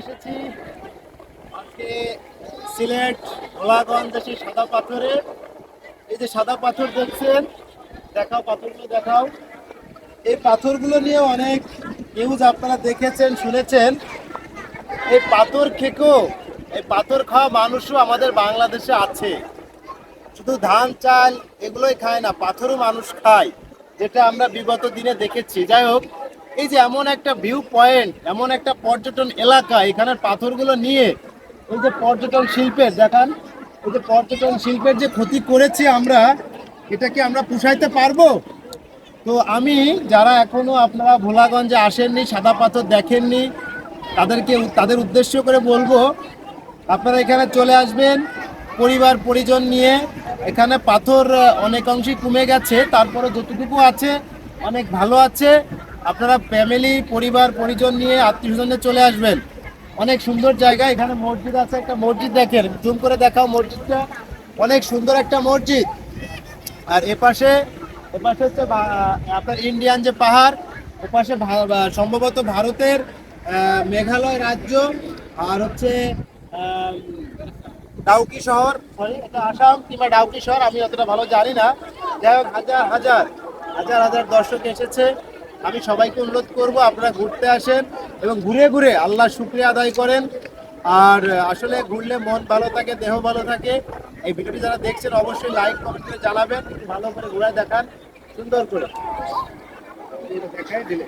এসেছি। আজকে সিলেট ভোলাগঞ্জ সেই সাদা পাথরে। এই যে সাদা পাথর দেখছেন, দেখাও পাথরগুলো, দেখাও। এই পাথরগুলো নিয়ে অনেক নিউজ আপনারা দেখেছেন, শুনেছেন। এই পাথর খেকো, এই পাথর খাওয়া মানুষও আমাদের বাংলাদেশে আছে। শুধু ধান, চাল, এগুলোই খায় না, পাথরও মানুষ খায়, যেটা আমরা বিগত দিনে দেখেছি। যাই হোক এই যে এমন একটা ভিউ পয়েন্ট এমন একটা পর্যটন এলাকা এখানের পাথরগুলো নিয়ে এই যে পর্যটন শিল্পের দেখান এই যে পর্যটন শিল্পের যে ক্ষতি করেছি আমরা এটাকে আমরা পুষাইতে পারব? তো আমি যারা এখনও আপনারা ভোলাগঞ্জে আসেননি সাদা পাথর দেখেননি তাদেরকে তাদের উদ্দেশ্য করে বলব আপনারা এখানে চলে আসবেন পরিবার পরিজন নিয়ে এখানে পাথর আহ, অনেক অংশই কমে গেছে তারপরে যতটুকু আছে অনেক ভালো আছে আপনারা ফ্যামিলি পরিবার, পরিজন নিয়ে আত্মীয় স্বজনে চলে আসবেন। অনেক সুন্দর জায়গা, এখানে মসজিদ আছে, একটা মসজিদ দেখেন। জুম করে দেখাও মসজিদটা। অনেক সুন্দর একটা মসজিদ। আর এপাশে এপাশে হচ্ছে আপনার ইন্ডিয়ান যে পাহাড়, ওপাশে সম্ভবত ভারতের মেঘালয় রাজ্য, আর হচ্ছে ডাউকি শহর। সরি এটা আসাম কিংবা ডাউকি শহর, আমি অতটা ভালো জানি না। যাই হোক, হাজার হাজার হাজার হাজার দর্শক এসেছে। আমি সবাইকে অনুরোধ করব, আপনারা ঘুরতে আসেন এবং ঘুরে ঘুরে আল্লাহ শুক্রিয়া আদায় করেন। আর আসলে ঘুরলে মন ভালো থাকে, দেহ ভালো থাকে। এই ভিডিওটি যারা দেখছেন, অবশ্যই লাইক কমেন্ট করে জানাবেন। ভালো করে ঘুরায় দেখান, সুন্দর করে। দেখাই দিলে